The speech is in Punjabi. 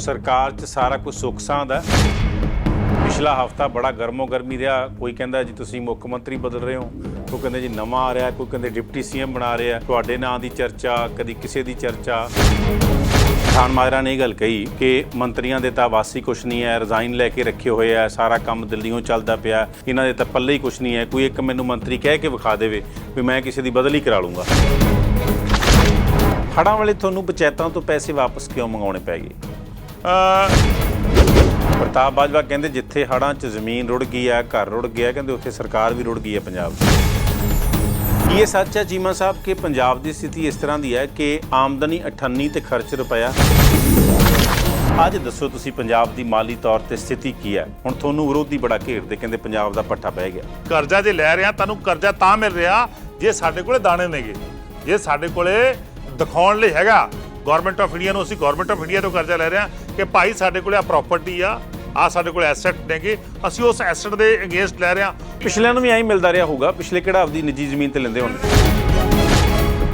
ਸਰਕਾਰ 'ਚ ਸਾਰਾ ਕੁਝ ਸੁੱਖ ਸਾਂਦ ਹੈ। ਪਿਛਲਾ ਹਫਤਾ ਬੜਾ ਗਰਮੋ ਗਰਮੀ ਰਿਹਾ। ਕੋਈ ਕਹਿੰਦਾ ਜੀ ਤੁਸੀਂ ਮੁੱਖ ਮੰਤਰੀ ਬਦਲ ਰਹੇ ਹੋ। ਕੋਈ ਕਹਿੰਦੇ ਜੀ ਨਵਾਂ ਆ ਰਿਹਾ। ਕੋਈ ਕਹਿੰਦੇ ਡਿਪਟੀ ਸੀਐਮ ਬਣਾ ਰਿਹਾ ਤੁਹਾਡੇ ਨਾਂ ਦੀ ਚਰਚਾ, ਕਦੀ ਕਿਸੇ ਦੀ ਚਰਚਾ। ਖਾਨ ਮਾਜਰਾ ਨੇ ਇਹ ਗੱਲ ਕਹੀ ਕਿ ਮੰਤਰੀਆਂ ਦੇ ਤਾਂ ਵਾਸੀ ਕੁਛ ਨਹੀਂ ਹੈ। ਰਿਜ਼ਾਈਨ ਲੈ ਕੇ ਰੱਖੇ ਹੋਏ ਆ। ਸਾਰਾ ਕੰਮ ਦਿੱਲੀੋਂ ਚੱਲਦਾ ਪਿਆ। ਇਹਨਾਂ ਦੇ ਤਾਂ ਪੱਲੇ ਹੀ ਕੁਛ ਨਹੀਂ ਹੈ। ਕੋਈ ਇੱਕ ਮੈਨੂੰ ਮੰਤਰੀ ਕਹਿ ਕੇ ਵਿਖਾ ਦੇਵੇ ਵੀ ਮੈਂ ਕਿਸੇ ਦੀ ਬਦਲੀ ਕਰਾ ਲੂੰਗਾ। ਹੜਾਂ ਵਾਲੇ ਤੁਹਾਨੂੰ ਪੰਚਾਇਤਾਂ ਤੋਂ ਪੈਸੇ ਵਾਪਸ ਕਿਉਂ ਮੰਗਾਉਣੇ ਪੈ ਗਏ? ਪ੍ਰਤਾਪ ਬਾਜਵਾ ਕਹਿੰਦੇ ਜਿੱਥੇ ਹੜਾਂ 'ਚ ਜ਼ਮੀਨ ਰੁੜ ਗਈ ਹੈ, ਘਰ ਰੁੜ ਗਿਆ ਕਹਿੰਦੇ ਉੱਥੇ ਸਰਕਾਰ ਵੀ ਰੁੜ ਗਈ ਹੈ ਪੰਜਾਬ ਦੀ ਕੀ ਇਹ ਸੱਚ ਹੈ ਚੀਮਾ ਸਾਹਿਬ ਕਿ ਪੰਜਾਬ ਦੀ ਸਥਿਤੀ ਇਸ ਤਰ੍ਹਾਂ ਦੀ ਹੈ ਕਿ ਆਮਦਨੀ 98 ਤੇ ਖਰਚ ਰੁਪਇਆ? ਅੱਜ ਦੱਸੋ ਤੁਸੀਂ ਪੰਜਾਬ ਦੀ ਮਾਲੀ ਤੌਰ ਤੇ ਸਥਿਤੀ ਕੀ ਹੈ? ਹੁਣ ਤੁਹਾਨੂੰ ਵਿਰੋਧੀ ਬੜਾ ਘੇਰਦੇ ਕਹਿੰਦੇ ਪੰਜਾਬ ਦਾ ਪੱਠਾ ਪੈ ਗਿਆ। ਕਰਜ਼ਾ ਜੇ ਲੈ ਰਿਹਾ, ਤੁਹਾਨੂੰ ਕਰਜ਼ਾ ਤਾਂ ਮਿਲ ਰਿਹਾ ਜੇ ਸਾਡੇ ਕੋਲੇ ਦਾਣੇ ਨੇਗੇ। ਜੇ ਸਾਡੇ ਕੋਲੇ ਦਿਖਾਉਣ ਲਈ ਹੈਗਾ ਗਵਰਨਮੈਂਟ ਆਫ ਇੰਡੀਆ ਨੂੰ ਅਸੀਂ ਗਵਰਨਮੈਂਟ ਆਫ ਇੰਡੀਆ ਤੋਂ ਕਰਜ਼ਾ ਲੈ ਰਹੇ ਹਾਂ ਕਿ ਭਾਈ ਸਾਡੇ ਕੋਲ ਆ ਪ੍ਰਾਪਰਟੀ ਆ ਆ ਸਾਡੇ ਕੋਲ ਐਸੈਟ ਨੇਗੇ। ਅਸੀਂ ਉਸ ਐਸੈਟ ਦੇ ਅਗੇਂਸਟ ਲੈ ਰਹੇ ਹਾਂ। ਪਿਛਲਿਆਂ ਨੂੰ ਵੀ ਐਂ ਮਿਲਦਾ ਰਿਹਾ ਹੋਊਗਾ, ਪਿਛਲੇ ਕਿਹੜਾ ਆਪਦੀ ਨਿੱਜੀ ਜ਼ਮੀਨ ਤੇ ਲੈਂਦੇ ਹੋਣਗੇ।